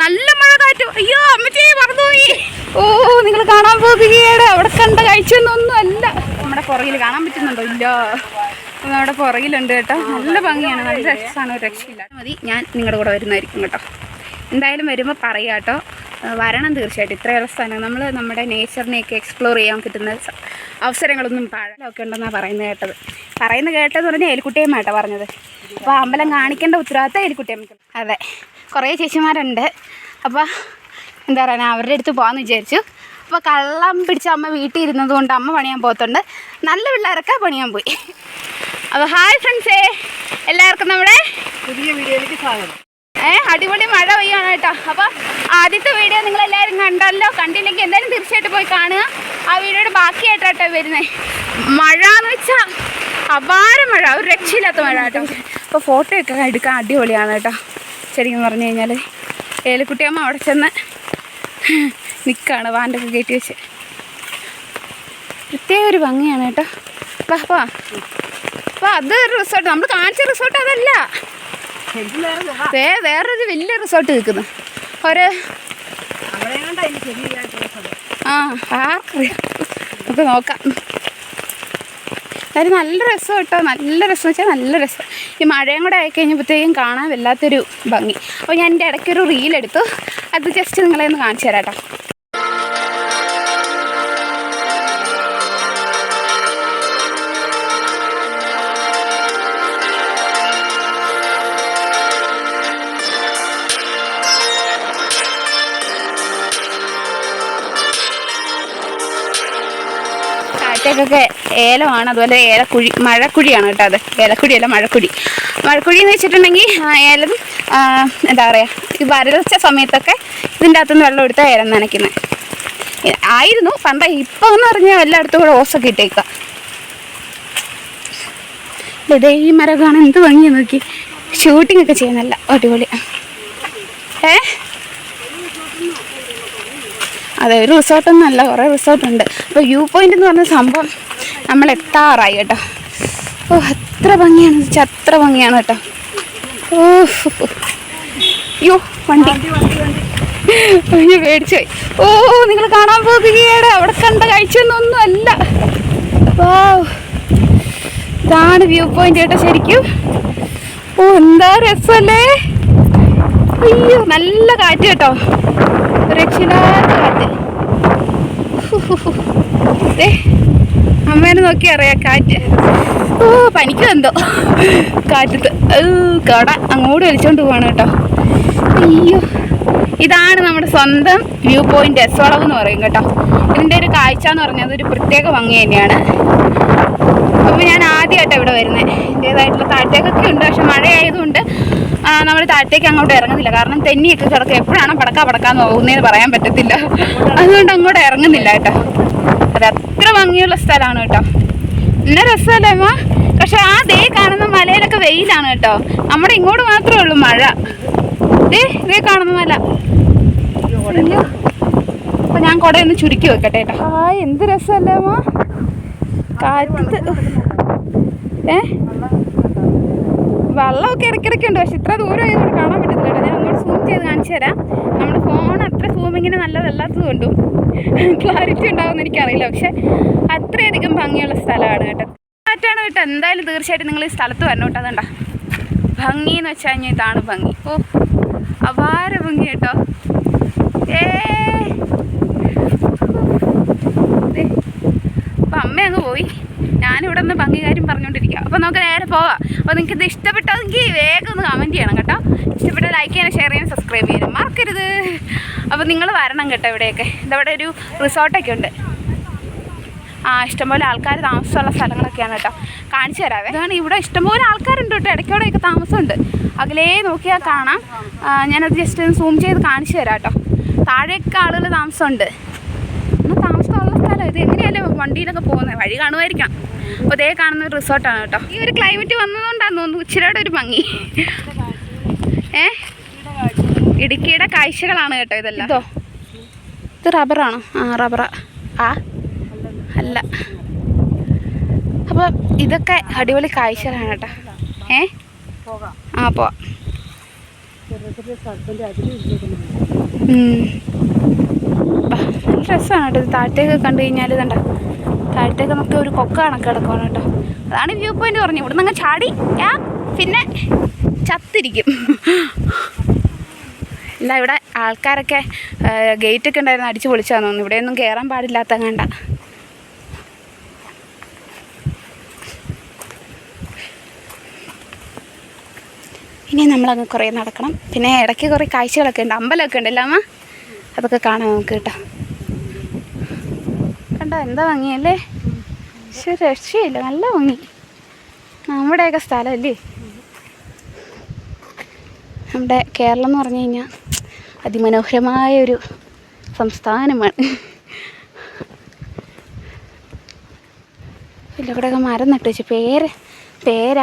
നല്ല മഴ കാറ്റു. അയ്യോ അമ്മച്ചി മറന്നുപോയി. ഓ നിങ്ങൾ കാണാൻ പോകുകയാണ് അവിടെ കണ്ട കാഴ്ചയൊന്നും അല്ല നമ്മുടെ പുറകിൽ കാണാൻ പറ്റുന്നുണ്ടോ? ഇല്ല. നമ്മുടെ പുറകിലുണ്ട് കേട്ടോ. നല്ല ഭംഗിയാണ്. നല്ല രസമാണ്. ഒരു രക്ഷയില്ല. മതി ഞാൻ നിങ്ങളുടെ കൂടെ വരുന്നതായിരിക്കും കേട്ടോ. എന്തായാലും വരുമ്പോൾ പറയാം കേട്ടോ. വരണം തീർച്ചയായിട്ടും. ഇത്രയുള്ള സ്ഥലം. നമ്മൾ നമ്മുടെ നേച്ചറിനെയൊക്കെ എക്സ്പ്ലോർ ചെയ്യാൻ കിട്ടുന്ന അവസരങ്ങളൊന്നും പാഴലൊക്കെ ഉണ്ടെന്നാണ് പറയുന്നത് കേട്ടത്. പറയുന്നത് കേട്ടതെന്ന് പറഞ്ഞാൽ എലിക്കുട്ടിയമ്മ പറഞ്ഞത്. അപ്പോൾ അമ്പലം കാണിക്കേണ്ട ഉത്തരവാദിത്തം എലിക്കുട്ടിയമ്മയ്ക്ക് അതെ. കുറേ ചേച്ചിമാരുണ്ട്. അപ്പോൾ എന്താ പറയുക അവരുടെ അടുത്ത് പോകാമെന്ന് വിചാരിച്ചു. അപ്പോൾ കള്ളം പിടിച്ച അമ്മ വീട്ടിൽ ഇരുന്നത് കൊണ്ട് അമ്മ പണിയാൻ പോകത്തുണ്ട്. നല്ല പിള്ളേരൊക്കെ പണിയാൻ പോയി. അപ്പോൾ ഹായ് ഫ്രണ്ട്സേ എല്ലാവർക്കും നമ്മുടെ പുതിയ വീഡിയോയിലേക്ക് സ്വാഗതം. ഏ അടിപൊളി മഴ പെയ്യാണ് കേട്ടോ. അപ്പോൾ ആദ്യത്തെ വീഡിയോ നിങ്ങൾ എല്ലാവരും കണ്ടല്ലോ. കണ്ടില്ലെങ്കിൽ എന്തായാലും തീർച്ചയായിട്ടും പോയി കാണുക. ആ വീഡിയോയുടെ ബാക്കിയായിട്ടാട്ടോ വരുന്നത് മഴ എന്ന് വെച്ചാൽ അപാര മഴ. ഒരു രക്ഷയില്ലാത്ത മഴ കേട്ടോ. അപ്പോൾ ഫോട്ടോ ഒക്കെ എടുക്കാൻ അടിപൊളിയാണ് കേട്ടോ. ശരിക്കും പറഞ്ഞു കഴിഞ്ഞാൽ ഏലിക്കുട്ടിയമ്മ അവിടെ ചെന്ന് നിൽക്കുകയാണ് വാന്റൊക്കെ കയറ്റി വെച്ച്. പ്രത്യേക ഒരു ഭംഗിയാണ് കേട്ടോ. വാ വാ. അപ്പോൾ അത് റിസോർട്ട് നമ്മൾ കാണിച്ച റിസോർട്ട് അതല്ല. വേ വേറൊരു വലിയ റിസോർട്ട് നിൽക്കുന്നു. ഒരു ആ ആർക്കറിയാം നമുക്ക് നോക്കാം. കാര്യം നല്ല രസം കേട്ടോ. നല്ല രസം വെച്ചാൽ നല്ല രസം. ഈ മഴയും കൂടെ ആയി കഴിഞ്ഞപ്പോഴത്തേക്കും കാണാൻ വല്ലാത്തൊരു ഭംഗി. അപ്പോൾ ഞാൻ എന്റെ ഇടയ്ക്കൊരു റീലെടുത്തു അത് ജസ്റ്റ് നിങ്ങളെ ഒന്ന് കാണിച്ചു തരാം കേട്ടോ. കാറ്റേക്കൊക്കെ ഏലമാണ് അതുപോലെ ഏലക്കുഴി മഴക്കുഴിയാണ് കേട്ടോ അത്. ഏലക്കുഴിയല്ല മഴക്കുഴി. മഴക്കുഴി എന്ന് വെച്ചിട്ടുണ്ടെങ്കിൽ ഏലം എന്താ പറയുക ഈ വരൾച്ച സമയത്തൊക്കെ ഇതിന്റെ അകത്തുനിന്ന് വെള്ളം എടുത്ത ഏലം നനയ്ക്കുന്നത് ആയിരുന്നു. പണ്ട ഇപ്പം എന്ന് പറഞ്ഞാൽ എല്ലായിടത്തും കൂടെ ഓസൊക്കെ ഇട്ടേക്കുക ഇതേ ഈ മരം കാണാൻ എന്ത് ഭംഗിയാ നോക്കി. ഷൂട്ടിംഗ് ഒക്കെ ചെയ്യുന്നല്ല അടിപൊളി. ഏ? അതെ ഒരു റിസോർട്ടൊന്നുമല്ല കുറേ റിസോർട്ടുണ്ട് അപ്പോൾ വ്യൂ പോയിന്റ് എന്ന് പറഞ്ഞ സംഭവം നമ്മൾ എത്താറായി കേട്ടോ. ഓ അത്ര ഭംഗിയാണ് അത്ര ഭംഗിയാണ് കേട്ടോ. ഓ യോ വണ്ടി. അയ്യോ പേടിച്ചു പോയി. ഓ നിങ്ങൾ കാണാൻ പോകുകയാണ്. അവിടെ കണ്ട കാഴ്ചയൊന്നും അല്ല ഓ ഇതാണ് വ്യൂ പോയിന്റ് കേട്ടോ ശരിക്കും. ഓ എന്താ രസമല്ലേ? അയ്യോ നല്ല കാറ്റ് കേട്ടോ. രക്ഷിതാ കാറ്റ്. ദേ, അമ്മേനെ നോക്കി അറിയാം കാറ്റ്. ഓ പനിക്കും എന്തോ കാറ്റത്ത് കട. അങ്ങോട്ട് വലിച്ചോണ്ട് പോവാണ് കേട്ടോ. അയ്യോ. ഇതാണ് നമ്മുടെ സ്വന്തം വ്യൂ പോയിന്റ് എസ്വളവ് എന്ന് പറയും കേട്ടോ. ഇതിന്റെ ഒരു കാഴ്ച എന്ന് പറഞ്ഞത് ഒരു പ്രത്യേക ഭംഗി തന്നെയാണ്. അപ്പോൾ ഞാൻ ആദ്യമായിട്ടാണ് ഇവിടെ വരുന്നത് എന്റേതായിട്ടുള്ള താഴത്തേക്കൊക്കെ ഉണ്ട് പക്ഷെ മഴയായതുകൊണ്ട് നമ്മൾ താഴത്തേക്ക് അങ്ങോട്ട് ഇറങ്ങുന്നില്ല. കാരണം തെന്നിയൊക്കെ കിടക്കും. എപ്പോഴാണ് പടക്കാ പടക്കാന്ന് പോകുന്നതെന്ന് പറയാൻ പറ്റത്തില്ല. അതുകൊണ്ട് അങ്ങോട്ട് ഇറങ്ങുന്നില്ല കേട്ടോ. അത് അത്ര ഭംഗിയുള്ള സ്ഥലമാണ് കേട്ടോ. എന്നെ രസമല്ലേ അമ്മ? പക്ഷെ ആ ദേ കാണുന്ന മലയിലൊക്കെ വെയിലാണ് കേട്ടോ. നമ്മുടെ ഇങ്ങോട്ട് മാത്രമേ ഉള്ളൂ മഴ. ദേ ദേ കാണുന്ന മല. അപ്പൊ ഞാൻ കുടയൊന്ന് ചുരുക്കി വെക്കട്ടെ കേട്ടോ. ആ എന്ത് രസമല്ലേ അമ്മ? കാറ്റത്ത് ഏ? വെള്ളമൊക്കെ ഇടയ്ക്കിടയ്ക്ക് ഉണ്ട്. പക്ഷെ ഇത്ര ദൂരം ആയതുകൊണ്ട് കാണാൻ പറ്റത്തില്ല ഞാൻ അങ്ങോട്ട് സൂം ചെയ്ത് കാണിച്ചു തരാം. നമ്മുടെ ഫോൺ അത്ര സൂമിങ്ങിന് നല്ലതല്ലാത്തത് കൊണ്ടും ക്ലാരിറ്റി ഉണ്ടാവുമെന്ന് എനിക്കറിയില്ല. പക്ഷെ അത്രയധികം ഭംഗിയുള്ള സ്ഥലമാണ് കേട്ടോ. മറ്റാണ് കേട്ടോ. എന്തായാലും തീർച്ചയായിട്ടും നിങ്ങൾ ഈ സ്ഥലത്ത് വരണം കേട്ടോ. അതുകൊണ്ടാ ഭംഗി എന്ന് വെച്ച് കഴിഞ്ഞാൽ ഇതാണ് ഭംഗി. ഓ അപാര ഭംഗി കേട്ടോ. ഏ. അപ്പൊ അമ്മ അങ്ങ് പോയി. ഞാനിവിടെ നിന്ന് ഭംഗി കാര്യം പറഞ്ഞുകൊണ്ടിരിക്കുക. അപ്പോൾ നമുക്ക് നേരെ പോവാം. അപ്പോൾ നിങ്ങൾക്ക് ഇത് ഇഷ്ടപ്പെട്ടതെങ്കിൽ വേഗം ഒന്ന് കമന്റ് ചെയ്യണം കേട്ടോ. ഇഷ്ടപ്പെട്ട ലൈക്ക് ചെയ്യാനും ഷെയർ ചെയ്യാനും സബ്സ്ക്രൈബ് ചെയ്യാനും മറക്കരുത്. അപ്പോൾ നിങ്ങൾ വരണം കേട്ടോ ഇവിടെയൊക്കെ. ഇതവിടെ ഒരു റിസോർട്ടൊക്കെ ഉണ്ട്. ആ ഇഷ്ടംപോലെ ആൾക്കാർ താമസമുള്ള സ്ഥലങ്ങളൊക്കെയാണ് കേട്ടോ. കാണിച്ചു തരാവേ. അതാണ് ഇവിടെ ഇഷ്ടംപോലെ ആൾക്കാരുണ്ട് കേട്ടോ. ഇടയ്ക്കോടെയൊക്കെ താമസമുണ്ട്. അകലേ നോക്കിയാൽ കാണാം. ഞാനത് ജസ്റ്റ് ഒന്ന് സൂം ചെയ്ത് കാണിച്ചു തരാം കേട്ടോ. താഴെയൊക്കെ ആളുകൾ താമസമുണ്ട്. എന്നാൽ താമസമുള്ള സ്ഥലം. ഇത് എങ്ങനെയല്ലേ വണ്ടിയിലൊക്കെ പോകുന്നത് വഴി കാണുമായിരിക്കാം. അപ്പോൾ ഇതേ കാണുന്ന റിസോർട്ടാണ് കേട്ടോ ഈ ഒരു ക്ലൈമറ്റ് വന്നതുകൊണ്ടാന്ന് തോന്നുന്നു ഉച്ചിരയുടെ ഒരു ഭംഗി ഏ ഇടുക്കിയുടെ കാഴ്ചകളാണ് കേട്ടോ ഇതെല്ലാം ഇതോ ഇത് റബ്ബറാണോ ആ റബ്ബറാ ആ അല്ല അപ്പോൾ ഇതൊക്കെ അടിപൊളി കാഴ്ചകളാണ് കേട്ടോ ഏ ആ പോവാം രസമാണ് കേട്ടോ ഇത് താഴത്തേക്ക് കണ്ടു കഴിഞ്ഞാൽ കണ്ട താഴത്തേക്ക് നമുക്ക് ഒരു കൊക്ക കണക്ക് കിടക്കണം കേട്ടോ. അതാണ് വ്യൂ പോയിന്റ് പറഞ്ഞു ഇവിടെ നിന്ന് ചാടി ഞാൻ പിന്നെ ചത്തിരിക്കും. ഇല്ല ഇവിടെ ആൾക്കാരൊക്കെ ഗേറ്റൊക്കെ ഉണ്ടായിരുന്നു അടിച്ച് പൊളിച്ചാന്ന് തോന്നുന്നു. ഇവിടെയൊന്നും കയറാൻ പാടില്ലാത്ത കണ്ട. ഇനി നമ്മളങ്ങ് കുറേ നടക്കണം. പിന്നെ ഇടയ്ക്ക് കുറേ കാഴ്ചകളൊക്കെ ഉണ്ട് അമ്പലമൊക്കെ ഉണ്ടല്ലോ അമ്മ? അതൊക്കെ കാണാം നമുക്ക് കേട്ടോ. കണ്ടോ? എന്താ ഭംഗിയല്ലേ? പക്ഷെ രക്ഷയില്ല. നല്ല ഭംഗി. നമ്മുടെയൊക്കെ സ്ഥലമല്ലേ? നമ്മുടെ കേരളം എന്ന് പറഞ്ഞു കഴിഞ്ഞാൽ അതിമനോഹരമായ ഒരു സംസ്ഥാനമാണ്. പിന്നെ കൂടെ ഒക്കെ മരം നട്ടു വെച്ചു. പേര് പേര.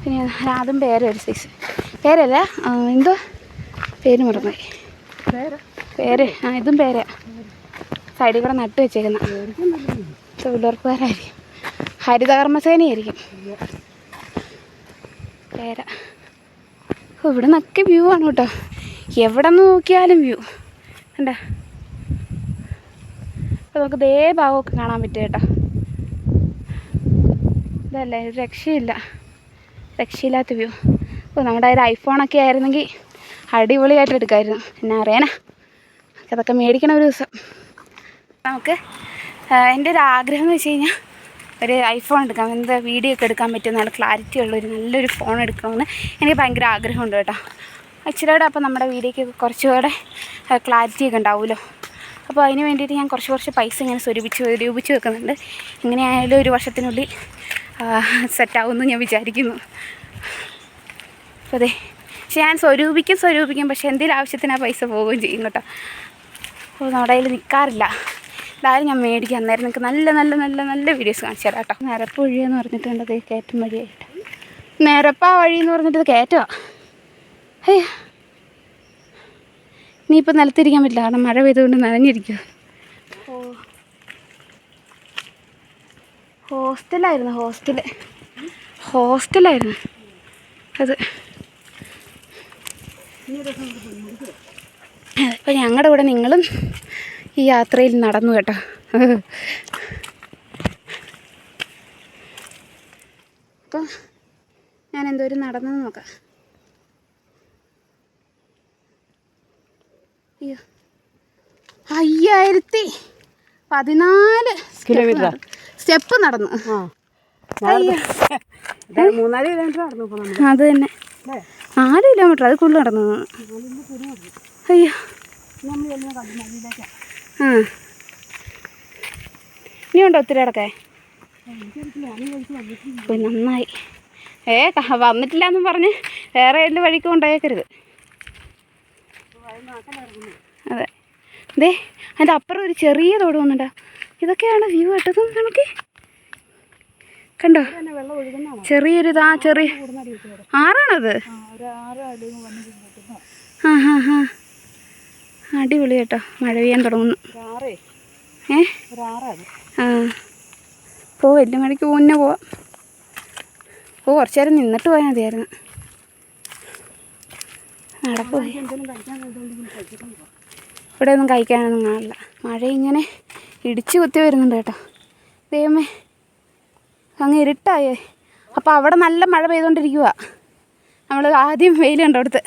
പിന്നെ അതും പേര ഒരു സൈസ് പേരല്ല എന്തോ? പേര് മറന്നുപോയി. പേര് ആ ഇതും പേര. സൈഡിൽ കൂടെ നട്ടു വെച്ചേക്കുന്ന. തൊഴിലുറപ്പുകാരായിരിക്കും ഹരിതകർമ്മസേനയായിരിക്കും. പേര. ഇവിടെ നിന്നൊക്കെ വ്യൂ ആണ് കേട്ടോ. എവിടെ നിന്ന് നോക്കിയാലും വ്യൂ കണ്ട? അപ്പോൾ നമുക്ക് ദേ ഭാഗമൊക്കെ കാണാൻ പറ്റും കേട്ടോ. ഇതല്ലേ രക്ഷയില്ല. രക്ഷയില്ലാത്ത വ്യൂ അപ്പോൾ നമ്മുടെ ഒരു ഐഫോണൊക്കെ ആയിരുന്നെങ്കിൽ അടിപൊളിയായിട്ട് എടുക്കാമായിരുന്നു എന്നാ അറിയാനാ അതൊക്കെ മേടിക്കണം ഒരു ദിവസം. നമുക്ക് എന്റെ ഒരു ആഗ്രഹം എന്ന് വെച്ച് കഴിഞ്ഞാൽ ഒരു ഐഫോൺ എടുക്കാം. എന്ത് വീഡിയോ ഒക്കെ എടുക്കാൻ പറ്റും നല്ല ക്ലാരിറ്റി ഉള്ള ഒരു നല്ലൊരു ഫോൺ എടുക്കണമെന്ന് എനിക്ക് ഭയങ്കര ആഗ്രഹമുണ്ട് കേട്ടോ. ഇച്ചിരിയുടെ അപ്പോൾ നമ്മുടെ വീഡിയോയ്ക്ക് കുറച്ചുകൂടെ ക്ലാരിറ്റി ഒക്കെ ഉണ്ടാവുമല്ലോ. അപ്പോൾ അതിന് വേണ്ടിയിട്ട് ഞാൻ കുറച്ച് കുറച്ച് പൈസ ഇങ്ങനെ സ്വരൂപിച്ച് സ്വരൂപിച്ച് വെക്കുന്നുണ്ട്. ഇങ്ങനെയായാലും ഒരു വർഷത്തിനുള്ളിൽ സെറ്റാവുമെന്ന് ഞാൻ വിചാരിക്കുന്നു. അതെ പക്ഷെ ഞാൻ സ്വരൂപിക്കും സ്വരൂപിക്കും പക്ഷേ എന്തെങ്കിലും ആവശ്യത്തിന് ആ പൈസ പോവുകയും ചെയ്യും കേട്ടോ. അപ്പോൾ നമ്മുടെ കയ്യിൽ നിൽക്കാറില്ല. എന്തായാലും ഞാൻ മേടിക്കാൻ അന്നേരം നിങ്ങൾക്ക് നല്ല നല്ല നല്ല നല്ല വീഡിയോസ് കാണിച്ചു തരാം കേട്ടോ. നിരപ്പ് എന്ന് പറഞ്ഞിട്ടുണ്ട് അത് കയറ്റം വഴിയായിട്ട്. നിരപ്പാ വഴി എന്ന് പറഞ്ഞിട്ട് ഇത് കയറ്റമാണ് അയ്യ ഇനിയിപ്പോൾ നിലത്തിരിക്കാൻ പറ്റില്ല. കാരണം മഴ പെയ്തുകൊണ്ട് നനഞ്ഞിരിക്കുക ഹോസ്റ്റലായിരുന്നു ഹോസ്റ്റൽ ഹോസ്റ്റലായിരുന്നു. അത്. അപ്പോൾ ഞങ്ങളുടെ കൂടെ നിങ്ങളും ഈ യാത്രയിൽ നടന്നു കേട്ടോ. അപ്പോൾ ഞാൻ എന്തോരം നടന്നു നോക്കാം. അയ്യോ. അയ്യായിരത്തി പതിനാല് കിലോമീറ്റർ സ്റ്റെപ്പ് നടന്നു. മൂന്നാൽ കിലോമീറ്റർ നടന്നു അത് തന്നെ. നാല് കിലോമീറ്റർ അത് കൂടുതൽ നടന്നു. അയ്യോ. ആ. ഇനിയുണ്ടോ ഒത്തിരി അടക്കേ നന്നായി. ഏ വന്നിട്ടില്ല എന്നും പറഞ്ഞ് വേറെ ഏത് വഴിക്ക് കൊണ്ടുപോയേക്കരുത്. അതെ. ദേ അതിന്റെ അപ്പുറം ഒരു ചെറിയ തോട് വന്നിട്ടാ. ഇതൊക്കെയാണ് വ്യൂ കേട്ടതും നമുക്ക് കണ്ടോ? ചെറിയൊരു ഇതാ ചെറിയ ആറാണത് ആ ഹാ ഹാ. അടിപൊളി കേട്ടോ. മഴ പെയ്യാൻ തുടങ്ങുന്നു. ഏ? ആ. പോ വലിയ മഴയ്ക്ക് പോകുന്ന പോവാം ഓ കുറച്ചു നേരം നിന്നിട്ട് പോയാൽ മതിയായിരുന്നു. നടപ്പ് ഇവിടെ ഒന്നും കഴിക്കാനൊന്നും കാണില്ല മഴ ഇങ്ങനെ ഇടിച്ചു കുത്തി വരുന്നുണ്ട് കേട്ടോ. ദൈവമേ അങ്ങ് ഇരുട്ടായേ. അപ്പോൾ അവിടെ നല്ല മഴ പെയ്തുകൊണ്ടിരിക്കുക നമ്മൾ ആദ്യം വെയിൽ കണ്ടോടുത്ത്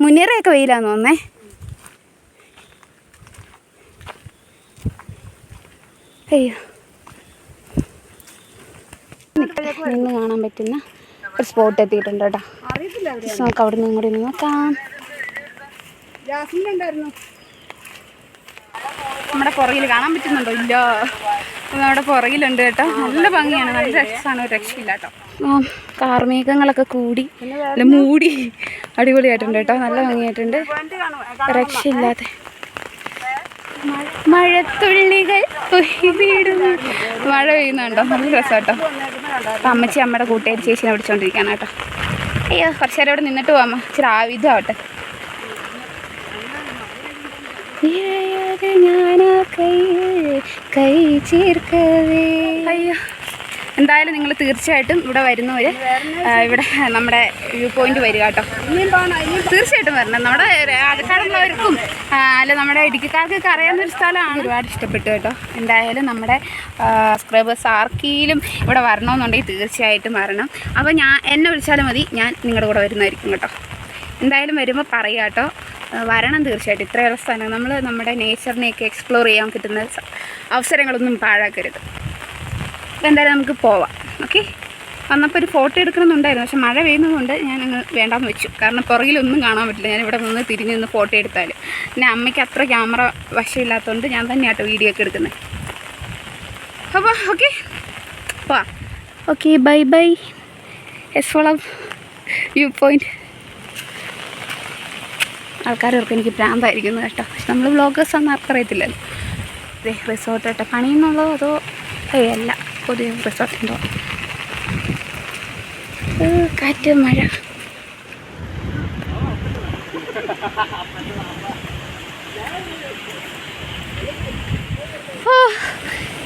മുന്നേറിയൊക്കെ വെയിലാന്ന് തോന്നേ അയ്യോ. നിന്ന് കാണാൻ പറ്റുന്ന ഒരു സ്പോട്ട് എത്തിയിട്ടുണ്ട് കേട്ടോ. നമുക്ക് അവിടെ നിന്ന് കൂടി നോക്കാം. നമ്മുടെ പുറകിൽ കാണാൻ പറ്റുന്നുണ്ടോ? ഇല്ല. നമ്മുടെ പുറകിലുണ്ട് കേട്ടോ. നല്ല ഭംഗിയാണ്. നല്ല രസമാണ്. ഒരു രക്ഷയില്ല കേട്ടോ. കാർമേഘങ്ങളൊക്കെ കൂടി. അല്ല മൂടി. അടിപൊളിയായിട്ടുണ്ട് കേട്ടോ. നല്ല ഭംഗിയായിട്ടുണ്ട്. രക്ഷയില്ലാതെ. മഴത്തുള്ളികൾ. മഴ പെയ്യുന്നുണ്ടോ? നല്ല രസം കേട്ടോ അപ്പം അമ്മച്ചി അമ്മയുടെ കൂട്ടുകാരി ചേച്ചിനെ വിളിച്ചോണ്ടിരിക്കാണ് കേട്ടോ. അയ്യോ കുറച്ച് നേരം ഇവിടെ നിന്നിട്ട് പോവാം. ഇച്ചിരി ആവിധമാവട്ടെ അയ്യോ എന്തായാലും നിങ്ങൾ തീർച്ചയായിട്ടും ഇവിടെ വരുന്നവർ ഇവിടെ നമ്മുടെ വ്യൂ പോയിന്റ് വരിക കേട്ടോ. തീർച്ചയായിട്ടും വരണം. നമ്മുടെ ആൾക്കാരുള്ളവർക്കും ആ, അല്ല നമ്മുടെ ഇടുക്കിക്കാർക്കൊക്കെ അറിയാവുന്ന ഒരു സ്ഥലമാണ്. ഒരുപാട് ഇഷ്ടപ്പെട്ടു കേട്ടോ. എന്തായാലും നമ്മുടെ സബ്സ്ക്രൈബേഴ്സ് ആർക്കെങ്കിലും ഇവിടെ വരണമെന്നുണ്ടെങ്കിൽ തീർച്ചയായിട്ടും വരണം. അപ്പോൾ ഞാൻ എന്നെ വിളിച്ചാലും മതി. ഞാൻ നിങ്ങളുടെ കൂടെ വരുന്നതായിരിക്കും കേട്ടോ. എന്തായാലും വരുമ്പോൾ പറയുക കേട്ടോ. വരണം തീർച്ചയായിട്ടും. ഇത്രയുള്ള സ്ഥലം. നമ്മൾ നമ്മുടെ നേച്ചറിനെയൊക്കെ എക്സ്പ്ലോർ ചെയ്യാൻ കിട്ടുന്ന അവസരങ്ങളൊന്നും പാഴാക്കരുത്. അപ്പോൾ എന്തായാലും നമുക്ക് പോവാം. ഓക്കെ വന്നപ്പോൾ ഒരു ഫോട്ടോ എടുക്കണമെന്നുണ്ടായിരുന്നു. പക്ഷെ മഴ പെയ്യുന്നതുകൊണ്ട് ഞാൻ അങ്ങ് വേണ്ടാന്ന് വെച്ചു. കാരണം പുറകിലൊന്നും കാണാൻ പറ്റില്ല. ഞാൻ ഇവിടെ നിന്ന് തിരിഞ്ഞ് നിന്ന് ഫോട്ടോ എടുത്താൽ പിന്നെ അമ്മയ്ക്ക് അത്ര ക്യാമറ വശമില്ലാത്തതുകൊണ്ട് ഞാൻ തന്നെയാട്ടോ വീഡിയോ ഒക്കെ എടുക്കുന്നത്. അപ്പോൾ ഓക്കെ. പോവാ ഓക്കെ ബൈ ബൈ. എസ് ഫോളം വ്യൂ പോയിന്റ് ആൾക്കാർക്ക് എനിക്ക് പ്രാന്തായിരിക്കുന്നു കേട്ടോ. പക്ഷെ നമ്മൾ വ്ളോഗേഴ്സ് ആണെന്ന് ആർക്കറിയത്തില്ലല്ലോ. അതെ റിസോർട്ട് കേട്ടോ പണിയെന്നുള്ളതോ അതോ? അല്ല. പുതിയ റിസോർട്ടിന്റെ കാറ്റ് മഴ.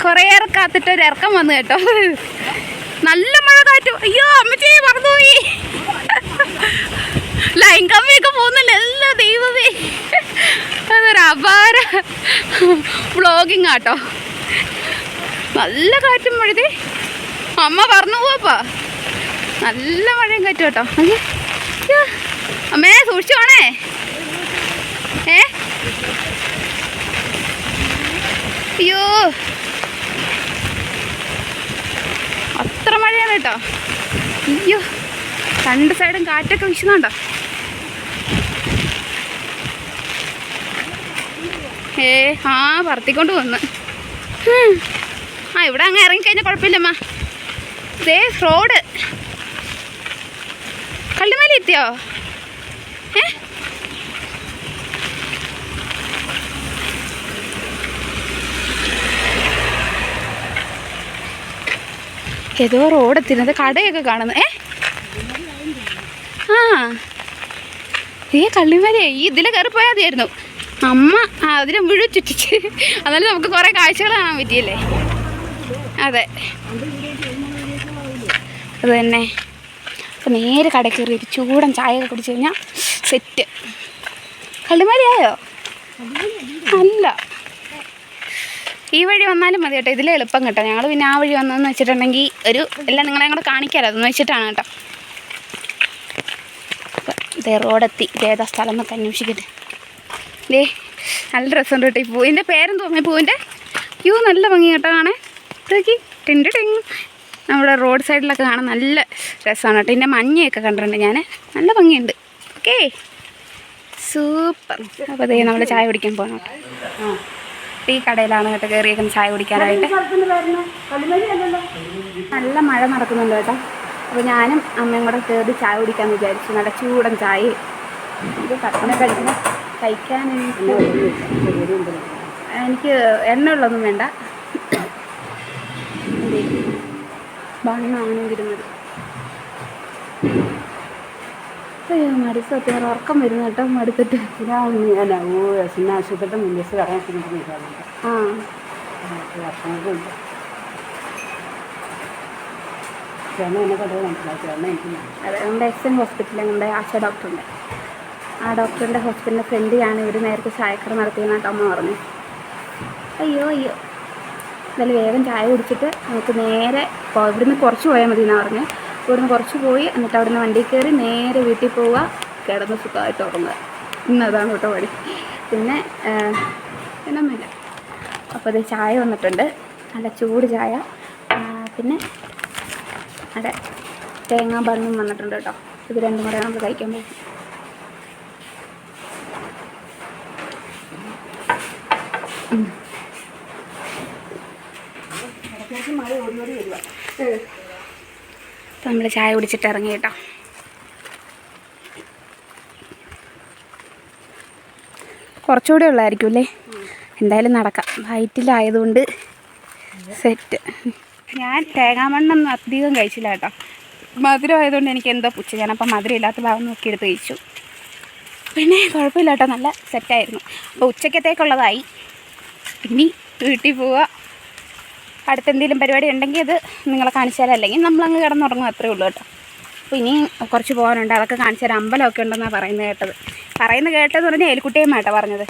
കുറേയേറെ കാത്തിട്ട് ഒരു ഇറക്കം വന്നു കേട്ടോ. നല്ല മഴ കാറ്റും. അയ്യോ അമ്മച്ചി മറന്നുപോയി. ലൈൻ കമ്മിയൊക്കെ പോകുന്നില്ല എല്ലാ ദൈവമേ. അതൊരു അപാര വ്ളോഗിങ് ആട്ടോ. നല്ല കാറ്റും മഴതേ അമ്മ പറഞ്ഞു പോവാ നല്ല മഴയും കാറ്റും കേട്ടോ. അമ്മേ സൂക്ഷിച്ചു വേണേ ഏ? അയ്യോ. അത്ര മഴയാണ് കേട്ടോ. അയ്യോ. രണ്ട് സൈഡും കാറ്റൊക്കെ വീശുന്നുണ്ടോ? ഏ ആ പറത്തിക്കൊണ്ട് വന്ന്. ആ ഇവിടെ അങ്ങ് ഇറങ്ങിക്കഴിഞ്ഞാൽ കുഴപ്പമില്ലമ്മ. ദേ റോഡ് കള്ളിമല എത്തിയോ? ഏ? ഏതോ റോഡ് എത്തിരുന്നത് കടയൊക്കെ കാണുന്നു. ഏ? ആ. ഏ കള്ളിമലേ? ഈ ഇതിൽ കയറി മതിയായിരുന്നു. അമ്മ അതിനെ മുഴുവൻ ചുറ്റിച്ച്. എന്നാലും നമുക്ക് കുറേ കാഴ്ചകൾ കാണാൻ പറ്റിയല്ലേ? അതെ. അത് തന്നെ. അപ്പം നേരെ കടയിൽ കയറി ഒരു ചൂടൻ ചായ ഒക്കെ കുടിച്ച് കഴിഞ്ഞാൽ സെറ്റ് കള്ളിമാരിയായോ അല്ല. ഈ വഴി വന്നാലും മതി കേട്ടോ. ഇതിലെ എളുപ്പം കേട്ടോ. ഞങ്ങൾ പിന്നെ ആ വഴി വന്നതെന്ന് വെച്ചിട്ടുണ്ടെങ്കിൽ ഒരു എല്ലാം നിങ്ങളെ കൂടെ കാണിക്കാമല്ലോ അതെന്ന് വെച്ചിട്ടാണ് കേട്ടോ. ഇതേ റോഡെത്തി. ഇതേതാ സ്ഥലം എന്നൊക്കെ അന്വേഷിക്കട്ടെ. ദേ നല്ല രസമുണ്ട് കേട്ടോ ഈ പൂവിന്റെ പേരെന്ത് തോന്നി പൂവിന്റെ? യൂ നല്ല ഭംഗി കേട്ടോ കാണേ ഇതൊക്കെ നമ്മുടെ റോഡ് സൈഡിലൊക്കെ കാണാൻ നല്ല രസമാണ് കേട്ടോ. ഇതിന്റെ മഞ്ഞയൊക്കെ കണ്ടിട്ടുണ്ട് ഞാൻ. നല്ല ഭംഗിയുണ്ട്. ഓക്കേ. സൂപ്പർ. അപ്പോൾ ദേ നമ്മൾ ചായ കുടിക്കാൻ പോകണം കേട്ടോ. ഈ കടയിലാണ് കേട്ടോ കയറിയേക്കുന്നത് ചായ കുടിക്കാനായിട്ട്. നല്ല മഴ നടക്കുന്നുണ്ട് കേട്ടോ. അപ്പോൾ ഞാനും അമ്മയും കൂടെ കയറി ചായ കുടിക്കാൻ വിചാരിച്ചു. നല്ല ചൂടൻ ചായ. ഇത് കഴിക്കുന്ന കഴിക്കാൻ എനിക്ക് എണ്ണ ഉള്ളൊന്നും വേണ്ട. ബണ്ണാണ് ഇരുന്നത് അയ്യോ മടുത്ത് സത്യം ഉറക്കം വരുന്ന കേട്ടോ. മടുത്തിട്ട്. ഞാൻ ഓ എസിന് ആശുപത്രിയുടെ മുന്നിൽ കടയാൻ ശ്രമിക്കുന്നുണ്ട് ആ. എന്നെ മനസ്സിലാക്കി. എനിക്ക് അതെ നമ്മുടെ എസ് എൻ ഹോസ്പിറ്റലിൽ നമ്മുടെ ആശ ഡോക്ടറുണ്ട്. ആ ഡോക്ടറിന്റെ ഹോസ്പിറ്റലിന്റെ ഫ്രണ്ടിലാണ് ഇവർ നേരത്തെ ചായക്കട നടത്തിയെന്നായിട്ട് അമ്മ പറഞ്ഞു അയ്യോ അയ്യോ. എന്നാലും വേഗം ചായ കുടിച്ചിട്ട് നമുക്ക് നേരെ ഇവിടുന്ന് കുറച്ച് പോയാൽ മതി എന്നാണ് പറഞ്ഞത് ഇവിടുന്ന് കുറച്ച് പോയി എന്നിട്ട് അവിടുന്ന് വണ്ടി കയറി നേരെ വീട്ടിൽ പോവുക. കിടന്ന് സുഖമായിട്ട് ഉറങ്ങുക. ഇന്നതാണ് കേട്ടോ പണി. പിന്നെ എന്നൊന്നുമില്ല അപ്പോൾ അത് ചായ വന്നിട്ടുണ്ട്. നല്ല ചൂട് ചായ. പിന്നെ അവിടെ തേങ്ങാ ബണ്ണും വന്നിട്ടുണ്ട് കേട്ടോ. ഇത് രണ്ടും കൂടെ നമുക്ക് കഴിക്കാൻ പോകും അത്യാവശ്യം മഴ ഓടി ഓടി നമ്മൾ ചായ കുടിച്ചിട്ട് ഇറങ്ങി കേട്ടോ. കുറച്ചുകൂടെ ഉള്ളായിരിക്കും അല്ലേ? എന്തായാലും നടക്കാം. വയറ്റിലായതുകൊണ്ട് സെറ്റ്. ഞാൻ തേങ്ങാമണ്ണൊന്നും അധികം കഴിച്ചില്ല കേട്ടോ. മധുരം ആയതുകൊണ്ട് എനിക്ക് എന്തോ പുച്ഛ. ഞാനപ്പോൾ മധുരം ഇല്ലാത്ത ഭാഗം നോക്കി എടുത്ത് കഴിച്ചു. പിന്നെ കുഴപ്പമില്ല കേട്ടോ. നല്ല സെറ്റായിരുന്നു. അപ്പോൾ ഉച്ചക്കത്തേക്കുള്ളതായി. ഇനി വീട്ടിൽ പോവുക അടുത്ത് എന്തെങ്കിലും പരിപാടി ഉണ്ടെങ്കിൽ അത് നിങ്ങളെ കാണിച്ചാലും അല്ലെങ്കിൽ നമ്മളങ്ങ് കിടന്നുറങ്ങും അത്രേ ഉള്ളൂ കേട്ടോ. അപ്പോൾ ഇനി കുറച്ച് പോകാനുണ്ട്. അതൊക്കെ കാണിച്ചാൽ അമ്പലമൊക്കെ ഉണ്ടെന്നാണ് പറയുന്നത് കേട്ടത്. പറയുന്നത് കേട്ടതെന്ന് പറഞ്ഞാൽ എലിക്കുട്ടിയമ്മയാട്ടോ പറഞ്ഞത്.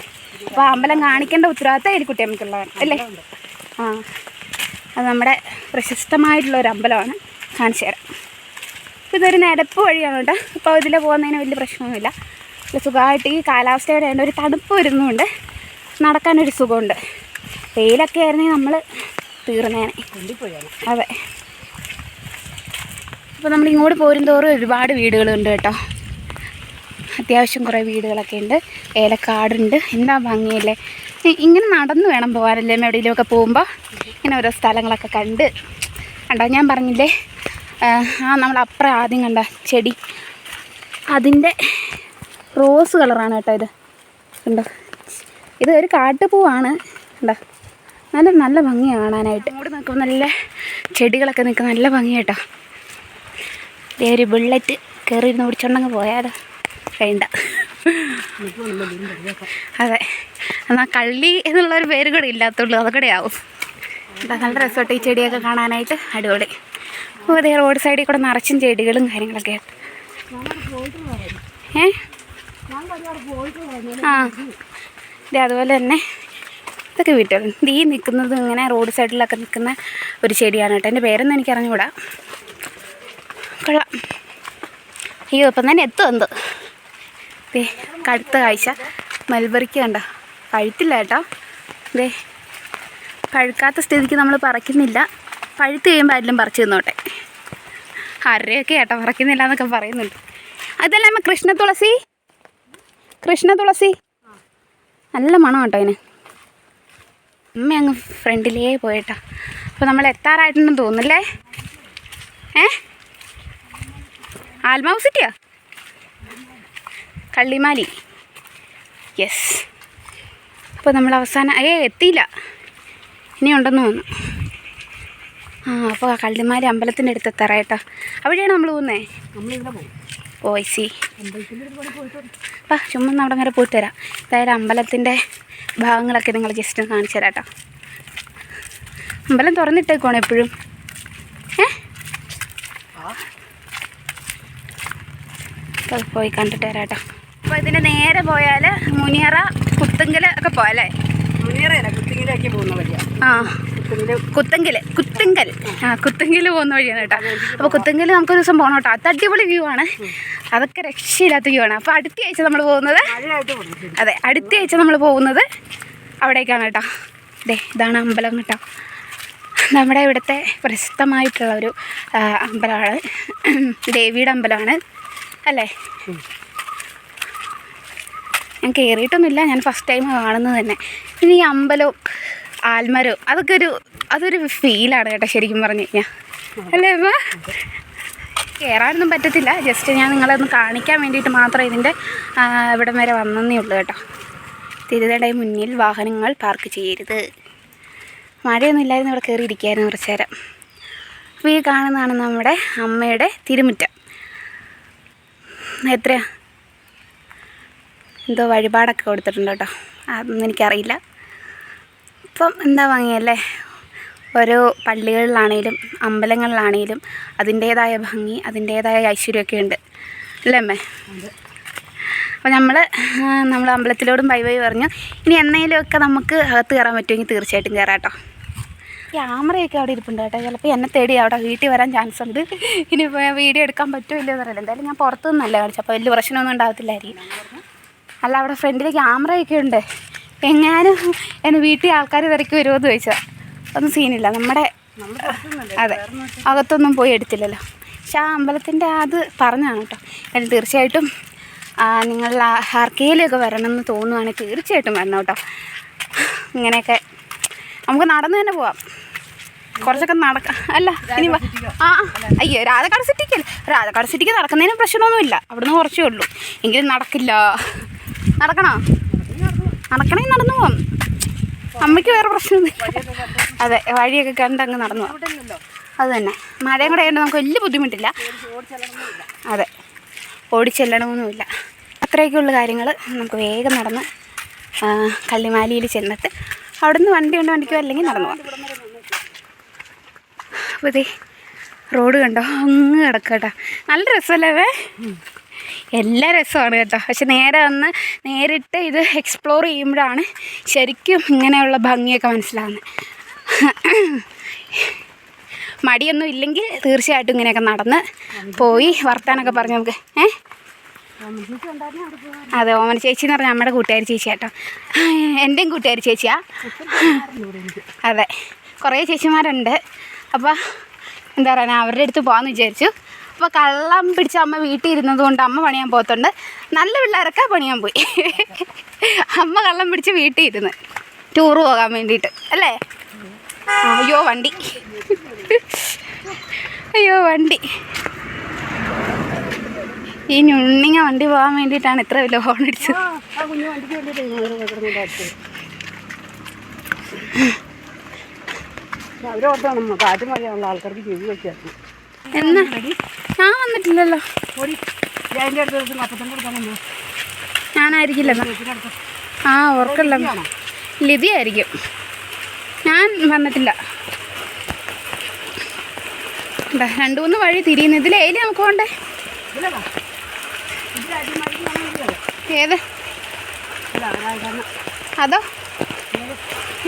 അപ്പോൾ അമ്പലം കാണിക്കേണ്ട ഉത്തരവാദിത്തം ഏലിക്കുട്ടിയമ്മക്കുള്ളതാണ് അല്ലേ? ആ. അത് നമ്മുടെ പ്രശസ്തമായിട്ടുള്ള ഒരു അമ്പലമാണ്. കാണിച്ചു തരാം. അപ്പോൾ ഇതൊരു നിരപ്പ് വഴിയാണ് കേട്ടോ. അപ്പോൾ ഇതിൽ പോകുന്നതിന് വലിയ പ്രശ്നമൊന്നുമില്ല. സുഖമായിട്ട് ഈ കാലാവസ്ഥയുടെ ഒരു തണുപ്പ് വരുന്നുണ്ട്. നടക്കാനൊരു സുഖമുണ്ട്. വെയിലൊക്കെ ആയിരുന്നെങ്കിൽ നമ്മൾ തീർന്നേനെ. അതെ. അപ്പോൾ നമ്മൾ ഇങ്ങോട്ട് പോരും തോറും ഒരുപാട് വീടുകളുണ്ട് കേട്ടോ. അത്യാവശ്യം കുറേ വീടുകളൊക്കെ ഉണ്ട്. ഏലക്കാടുണ്ട്. എന്താ ഭംഗിയല്ലേ? ഇങ്ങനെ നടന്ന് വേണം പോകാനല്ലേ എവിടെയെങ്കിലുമൊക്കെ പോകുമ്പോൾ ഇങ്ങനെ ഓരോ സ്ഥലങ്ങളൊക്കെ കണ്ട്. കണ്ടോ? ഞാൻ പറഞ്ഞില്ലേ? ആ ആ നമ്മൾ അപ്പുറം ആദ്യം കണ്ട ചെടി. അതിന്റെ റോസ് കളറാണ് കേട്ടോ ഇത്. കണ്ടോ? ഇത് ഒരു കാട്ടുപൂവാണ്. കണ്ടോ? നല്ല നല്ല ഭംഗിയാണ് കാണാനായിട്ട്. ഇങ്ങോട്ട് നിൽക്കുമ്പോൾ നല്ല ചെടികളൊക്കെ നിൽക്കുന്ന നല്ല ഭംഗിയാട്ടോ ഇതേ ഒരു ബുള്ളറ്റ് കയറി ഇരുന്ന് ഓടിച്ചോണ്ടങ്ങ് പോയാലോ വേണ്ട. അതെ. എന്നാൽ കള്ളി എന്നുള്ളൊരു പേര് കൂടെ ഇല്ലാത്തുള്ളൂ അതുകൂടെ ആവും. നല്ല രസമായിട്ട് ഈ ചെടിയൊക്കെ കാണാനായിട്ട്? അടിപൊളി. അപ്പോൾ അതേ റോഡ് സൈഡിൽ കൂടെ നിറച്ചും ചെടികളും കാര്യങ്ങളൊക്കെ. ഏ? ആ. അതുപോലെ തന്നെ ഇതൊക്കെ വീട്ടുകൾ ഈ നിൽക്കുന്നത് ഇങ്ങനെ റോഡ് സൈഡിലൊക്കെ നിൽക്കുന്ന ഒരു ചെടിയാണ് കേട്ടോ. എന്റെ പേരൊന്നും എനിക്ക് അറിഞ്ഞുകൂടാ. കൊള്ളാം. അയ്യോ ഇപ്പം തന്നെ എത്തും എന്ത്? ദേ കടുത്ത കാഴ്ച. മൽബറിക്ക് കണ്ട? പഴുത്തില്ല കേട്ടോ. ദേ പഴുക്കാത്ത സ്ഥിതിക്ക് നമ്മൾ പറിക്കുന്നില്ല. പഴുത്ത് കഴിയുമ്പോൾ ആരെങ്കിലും പറിച്ചു തന്നോട്ടെ. ആരുടെയൊക്കെ ഏട്ടാ പറിക്കുന്നില്ല എന്നൊക്കെ പറയുന്നുണ്ട്. അതല്ല കൃഷ്ണ തുളസി? കൃഷ്ണ തുളസി? നല്ല മണം കേട്ടോ അതിന്. അമ്മ അങ്ങ് ഫ്രണ്ടിലേ പോയിട്ടാ. അപ്പോൾ നമ്മൾ എത്താറായിട്ടുണ്ടെന്ന് തോന്നുന്നില്ലേ? ഏ? ആൽമാവ് സിറ്റിയാ കള്ളിമാലി. യെസ് അപ്പോൾ നമ്മൾ അവസാനം ഏ എത്തിയില്ല. ഇനി ഉണ്ടെന്ന് തോന്നുന്നു. ആ അപ്പോൾ കള്ളിമാലി അമ്പലത്തിന്റെ അടുത്ത് എത്താറായിട്ടാ. അവിടെയാണ് നമ്മൾ പോകുന്നത് നമ്മളിവിടെ പോകും. Oh I see. അമ്പലത്തിന്റെ അടുത്ത് അപ്പം ചുമ്മാ അവിടെ വരെ പോയിട്ട് വരാം. അതായത് അമ്പലത്തിന്റെ ഭാഗങ്ങളൊക്കെ നിങ്ങൾ ജസ്റ്റ് ഒന്ന് കാണിച്ചു തരാം കേട്ടോ. അമ്പലം തുറന്നിട്ടേക്കുവാണ് എപ്പോഴും? ഏ? പോയി കണ്ടിട്ട് വരാം കേട്ടോ. അപ്പോൾ ഇതിന്റെ നേരെ പോയാൽ മുനിയറ കുത്തുങ്കൽ ഒക്കെ പോയാലേ? മുനിയറയല്ല കുത്തിങ്ങിലേക്ക് പോകുന്ന വഴിയാണ് ആ. കുത്തിങ്ങിന്റെ കുത്തങ്കൽ കുത്തുങ്കൽ ആ കുത്തങ്കൽ പോകുന്ന വഴിയാണ് കേട്ടോ. അപ്പോൾ കുത്തുങ്കൽ നമുക്കൊരു ദിവസം പോകണം കേട്ടോ. അത് അടിപൊളി വ്യൂ ആണ്. അതൊക്കെ രക്ഷയില്ലാത്ത വ്യൂ ആണ്. അപ്പോൾ അടുത്ത ആഴ്ച നമ്മൾ പോകുന്നത് അതെ അടുത്ത ആഴ്ച നമ്മൾ പോകുന്നത് അവിടേക്കാണ് കേട്ടോ. ദേ ഇതാണ് അമ്പലം കേട്ടോ. നമ്മുടെ ഇവിടുത്തെ പ്രസിദ്ധമായിട്ടുള്ള ഒരു അമ്പലമാണ്. ദേവിയുടെ അമ്പലമാണ്. അല്ലേ? ഞാൻ കയറിയിട്ടൊന്നുമില്ല ഞാൻ ഫസ്റ്റ് ടൈം കാണുന്നത് തന്നെ. ഇനി ഈ അമ്പലവും ആൽമരവും അതൊക്കെ ഒരു അതൊരു ഫീലാണ് കേട്ടോ ശരിക്കും പറഞ്ഞു കഴിഞ്ഞാൽ അല്ലേ അമ്മ? കയറാനൊന്നും പറ്റത്തില്ല. ജസ്റ്റ് ഞാൻ നിങ്ങളെ ഒന്ന് കാണിക്കാൻ വേണ്ടിയിട്ട് മാത്രം ഇതിന്റെ ഇവിടം വരെ വന്നതേ ഉള്ളൂ കേട്ടോ. തിരുതട മുന്നിൽ വാഹനങ്ങൾ പാർക്ക് ചെയ്യരുത്. മഴയൊന്നും ഇല്ലായിരുന്നു ഇവിടെ കയറി ഇരിക്കായിരുന്നു കുറച്ച് നേരം. അപ്പോൾ ഈ കാണുന്നതാണ് നമ്മുടെ അമ്മയുടെ തിരുമുറ്റം. എത്രയാ? എന്തോ വഴിപാടൊക്കെ കൊടുത്തിട്ടുണ്ട് കേട്ടോ. അതൊന്നും എനിക്കറിയില്ല. ഇപ്പം എന്താ ഭംഗിയല്ലേ? ഓരോ പള്ളികളിലാണേലും അമ്പലങ്ങളിലാണേലും അതിന്റേതായ ഭംഗി അതിന്റേതായ ഐശ്വര്യമൊക്കെ ഉണ്ട്. അല്ലേ അമ്മേ? അപ്പോൾ നമ്മൾ നമ്മൾ അമ്പലത്തിലോടും ബൈ ബൈ പറഞ്ഞു. ഇനി എന്നേലുമൊക്കെ നമുക്ക് അകത്ത് കയറാൻ പറ്റുമെങ്കിൽ തീർച്ചയായിട്ടും കയറാം കേട്ടോ. ക്യാമറയൊക്കെ അവിടെ ഇരിപ്പുണ്ട് കേട്ടോ. ചിലപ്പോൾ എന്നെ തേടി അവിടെ വീട്ടിൽ വരാൻ ചാൻസ് ഉണ്ട്. ഇനി വീഡിയോ എടുക്കാൻ പറ്റുമോ ഇല്ലയോ എന്നറിയില്ല എന്തായാലും ഞാൻ പുറത്തു നിന്നല്ല കാണിച്ചു അപ്പോൾ വലിയ പ്രശ്നമൊന്നും ഉണ്ടാകത്തില്ലായിരിക്കും. അല്ല അവിടെ ഫ്രണ്ടിൽ ക്യാമറയൊക്കെ ഉണ്ട്. എങ്ങാനും എന്നെ വീട്ടിൽ ആൾക്കാർ തിരക്കി വരുമോ എന്ന് ചോദിച്ചാൽ ഒന്നും സീനില്ല. നമ്മുടെ അതെ. അകത്തൊന്നും പോയി എടുത്തില്ലല്ലോ. പക്ഷെ ആ അമ്പലത്തിന്റെ അത് പറഞ്ഞാണ് കേട്ടോ. എന്തായാലും തീർച്ചയായിട്ടും നിങ്ങൾ ആർക്കേലൊക്കെ വരണം എന്ന് തോന്നുവാണെങ്കിൽ തീർച്ചയായിട്ടും വരണം കേട്ടോ. ഇങ്ങനെയൊക്കെ നമുക്ക് നടന്നു തന്നെ പോവാം. കുറച്ചൊക്കെ നടക്കാം അല്ല ഇനി ആ. അയ്യോ രാധക്കാട് സിറ്റിക്കല്ല രാധക്കാട് സിറ്റിക്ക് നടക്കുന്നതിന് പ്രശ്നമൊന്നുമില്ല. അവിടുന്ന് കുറച്ചേ ഉള്ളൂ. എങ്കിലും നടക്കില്ല. നടക്കണോ? നടക്കണമെങ്കിൽ നടന്നു പോകും അമ്മയ്ക്ക് വേറെ പ്രശ്നമൊന്നുമില്ല. അതെ വഴിയൊക്കെ കണ്ട് അങ്ങ് നടന്നു അത് തന്നെ. മഴയും കൂടെ ആയതുകൊണ്ട് നമുക്ക് വലിയ ബുദ്ധിമുട്ടില്ല. അതെ ഓടിച്ചെല്ലണമൊന്നുമില്ല അത്രയൊക്കെയുള്ള കാര്യങ്ങൾ നമുക്ക് വേഗം നടന്ന് കള്ളിമാലിയിൽ ചെന്നിട്ട് അവിടെ നിന്ന് വണ്ടി കൊണ്ട് വണ്ടിക്ക് അല്ലെങ്കിൽ നടന്നു പോകാം അപ്പോൾ റോഡ് കണ്ടോ? അങ്ങ് കിടക്കട്ടോ. നല്ല രസമല്ലേ എല്ലാ രസമാണ് കേട്ടോ. പക്ഷെ നേരെ വന്ന് നേരിട്ട് ഇത് എക്സ്പ്ലോർ ചെയ്യുമ്പോഴാണ് ശരിക്കും ഇങ്ങനെയുള്ള ഭംഗിയൊക്കെ മനസ്സിലാകുന്നത്. മടിയൊന്നും ഇല്ലെങ്കിൽ തീർച്ചയായിട്ടും ഇങ്ങനെയൊക്കെ നടന്ന് പോയി വർത്താനൊക്കെ പറഞ്ഞു നമുക്ക്. ഏ? അതെ ഓമന ചേച്ചി എന്ന് പറഞ്ഞാൽ നമ്മുടെ കൂട്ടുകാരി ചേച്ചി കേട്ടോ. എന്റെയും കൂട്ടുകാരി ചേച്ചിയാ? അതെ കുറേ ചേച്ചിമാരുണ്ട്. അപ്പോൾ എന്താ പറയുക അവരുടെ അടുത്ത് പോകാമെന്ന് വിചാരിച്ചു. അപ്പോൾ കള്ളം പിടിച്ച അമ്മ വീട്ടിൽ ഇരുന്നത് കൊണ്ട് അമ്മ പണിയാൻ പോകത്തുണ്ട്. നല്ല പിള്ളേരൊക്കെ പണിയാൻ പോയി. അമ്മ കള്ളം പിടിച്ച് വീട്ടിൽ ഇരുന്ന് ടൂറ് പോകാൻ വേണ്ടിയിട്ട് അല്ലേ? അയ്യോ വണ്ടി. അയ്യോ വണ്ടി. ഈ ഞുണ്ണിങ്ങ വണ്ടി പോകാൻ വേണ്ടിയിട്ടാണ് ഇത്ര വലിയ ഹോൺ അടിച്ചത്. അവരോർത്താണ് കാറ്റും മഴയുള്ള ആൾക്കാർക്ക് ജീവി വെക്കായിരുന്നു എന്നാ? ഞാൻ വന്നിട്ടില്ലല്ലോ. ഞാനായിരിക്കില്ലെന്നാ ആ ഓർക്കല്ല ലിതിയായിരിക്കും ഞാൻ വന്നിട്ടില്ല. രണ്ടു മൂന്ന് വഴി തിരിയുന്നു. നമുക്ക് പോണ്ടേ? ഇതിൽ അടിമടിക്ക് കാണാൻ ഏത്? ഇല്ല കാരണം അതോ?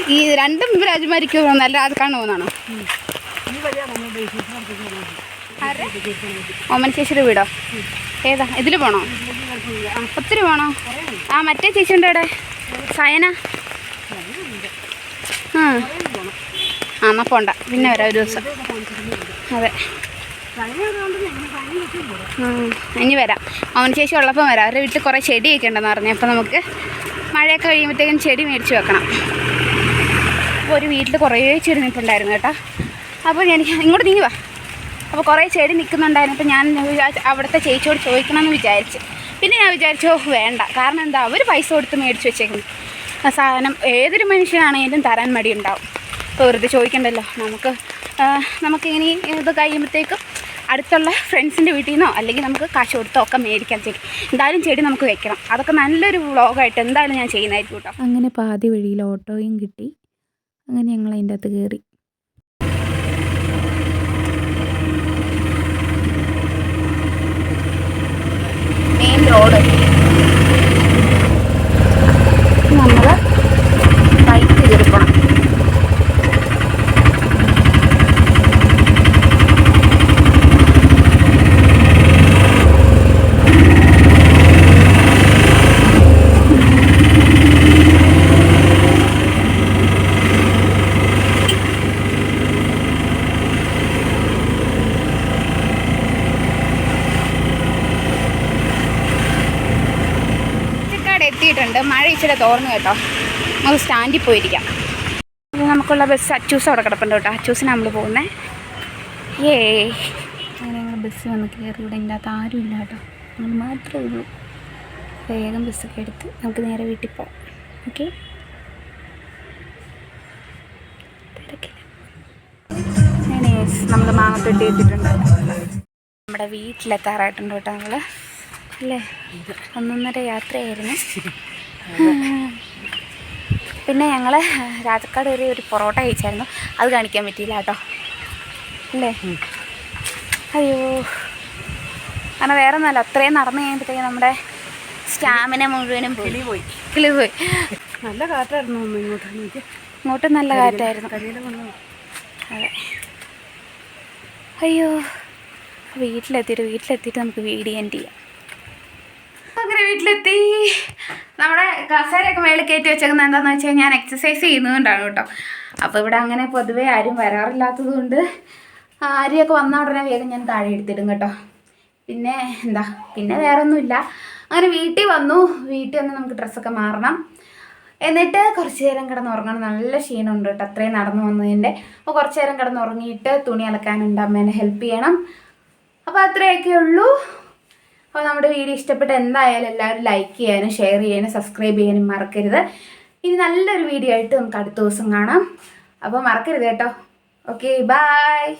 ഈ രണ്ടും രാജുമാരിക്ക് നല്ല അത് പോകുന്നതാണോ ഓമന ചേച്ചിയുടെ വീടോ? ഏതാ? ഇതിൽ പോണോ? ഒത്തിരി പോണോ? ആ മറ്റേ ചേച്ചി ഉണ്ട് അവിടെ. സയന? ആ. എന്നാൽ പോണ്ട. പിന്നെ വരാം ഒരു ദിവസം. അതെ. ഇനി വരാം. അവൻ ചേച്ചി ഉള്ളപ്പം വരാം. അവരുടെ വീട്ടിൽ കുറേ ചെടിയൊക്കെ ഉണ്ടെന്ന് പറഞ്ഞു. അപ്പോൾ നമുക്ക് മഴയൊക്കെ കഴിയുമ്പോഴത്തേക്കും ചെടി മേടിച്ച് വെക്കണം. അപ്പോൾ ഒരു വീട്ടിൽ കുറേ ചെടി കേട്ടോ. അപ്പോൾ ഞാൻ ഇങ്ങോട്ട് നീങ്ങി വാ. അപ്പോൾ കുറേ ചെടി നിൽക്കുന്നുണ്ടായിരുന്നു. അപ്പോൾ ഞാൻ അവിടുത്തെ ചേച്ചിയോട് ചോദിക്കണമെന്ന് വിചാരിച്ച്. പിന്നെ ഞാൻ വിചാരിച്ചു "ഓ, വേണ്ട. കാരണം എന്താ അവർ പൈസ കൊടുത്ത് മേടിച്ച് വെച്ചേക്കുന്നു. ആ സാധനം ഏതൊരു മനുഷ്യനാണെങ്കിലും തരാൻ മടി ഉണ്ടാവും അപ്പോൾ വെറുതെ ചോദിക്കണ്ടല്ലോ. നമുക്ക് നമുക്ക് ഇനി ഇത് കഴിയുമ്പോഴത്തേക്കും അടുത്തുള്ള ഫ്രണ്ട്സിന്റെ വീട്ടിൽ നിന്നോ അല്ലെങ്കിൽ നമുക്ക് കാശ് കൊടുത്തോ ഒക്കെ മേടിക്കാൻ ചെടി. എന്തായാലും ചെടി നമുക്ക് വെക്കണം. അതൊക്കെ നല്ലൊരു വ്ളോഗായിട്ട് എന്തായാലും ഞാൻ ചെയ്യുന്നതായിരിക്കും കേട്ടോ. അങ്ങനെ പാതി വഴിയിൽ ഓട്ടോയും കിട്ടി. അങ്ങനെ ഞങ്ങൾ അതിന്റെ അകത്ത് കയറി. റോഡ് നമ്മൾ ബൈക്ക് കയറിപ്പോണം ചിക്കാട് എത്തിയിട്ടുണ്ട് മഴ ഇച്ചിരി തോർന്നു കേട്ടോ. നമുക്ക് സ്റ്റാൻഡിൽ പോയിരിക്കാം. ഇത് നമുക്കുള്ള ബസ് അച്ചൂസ് അവിടെ കിടപ്പുണ്ട് കേട്ടോ. അച്ചൂസിന് നമ്മൾ പോകുന്നത് ഏ അങ്ങനെ ഞങ്ങൾ ബസ് വന്ന് കയറി. ഇവിടെ ഇല്ലാത്ത അകത്ത് ആരും ഇല്ല കേട്ടോ. നമ്മൾ മാത്രമേ ഉള്ളൂ. വേഗം ബസ്സൊക്കെ എടുത്ത് നമുക്ക് നേരെ വീട്ടിൽ പോകാം ഓക്കെ? നമ്മൾ മാങ്ങത്തൊട്ടി എത്തിയിട്ടുണ്ട്. നമ്മുടെ വീട്ടിലെത്താറായിട്ടുണ്ട് കേട്ടോ നമ്മൾ അല്ലേ? ഒന്നൊന്നര യാത്രയായിരുന്നു. പിന്നെ ഞങ്ങൾ രാജക്കാട് കയറി ഒരു പൊറോട്ട കഴിച്ചായിരുന്നു. അത് കാണിക്കാൻ പറ്റിയില്ല കേട്ടോ. അല്ലേ? അയ്യോ. കാരണം വേറെ ഒന്നല്ല അത്രയും നടന്നു കഴിയുമ്പോഴത്തേക്കും നമ്മുടെ സ്റ്റാമിന മുഴുവനും കിളി പോയി. കിളി പോയി. നല്ല കാറ്റായിരുന്നു ഇങ്ങോട്ട് ഇങ്ങോട്ട് നല്ല കാറ്റായിരുന്നു. അതെ. അയ്യോ. വീട്ടിലെത്തിയിട്ട് വീട്ടിലെത്തിയിട്ട് നമുക്ക് വീഡിയോ എൻഡ് ചെയ്യാം. അങ്ങനെ വീട്ടിലെത്തി. നമ്മുടെ കസേരയൊക്കെ മേളിൽ കയറ്റി വെച്ചേക്കുന്നത് എന്താണെന്ന് വെച്ചാൽ ഞാൻ എക്സസൈസ് ചെയ്യുന്നതുകൊണ്ടാണ് കേട്ടോ. അപ്പോൾ ഇവിടെ അങ്ങനെ പൊതുവേ ആരും വരാറില്ലാത്തത് കൊണ്ട് ആരെയൊക്കെ വന്ന ഉടനെ വേഗം ഞാൻ താഴെ എടുത്തിടും കേട്ടോ. പിന്നെ എന്താ പിന്നെ വേറെ ഒന്നുമില്ല അങ്ങനെ വീട്ടിൽ വന്നു. വീട്ടിൽ വന്ന് നമുക്ക് ഡ്രസ്സൊക്കെ മാറണം. എന്നിട്ട് കുറച്ച് നേരം കിടന്ന് ഉറങ്ങണം. നല്ല ക്ഷീണമുണ്ട് കേട്ടോ. അത്രയും നടന്നു വന്നതിന്റെ. അപ്പോൾ കുറച്ച് നേരം കിടന്ന് ഉറങ്ങിയിട്ട് തുണി അലക്കാനുണ്ട്. അമ്മേനെ ഹെൽപ്പ് ചെയ്യണം. അപ്പോൾ അത്രയൊക്കെ ഉള്ളൂ അപ്പോൾ നമ്മുടെ വീഡിയോ ഇഷ്ടപ്പെട്ട എന്തായാലും എല്ലാവരും ലൈക്ക് ചെയ്യാനും ഷെയർ ചെയ്യാനും സബ്സ്ക്രൈബ് ചെയ്യാനും മറക്കരുത്. ഇനി നല്ലൊരു വീഡിയോ ആയിട്ട് നമുക്ക് അടുത്ത ദിവസം കാണാം. അപ്പോൾ മറക്കരുത് കേട്ടോ. Okay bye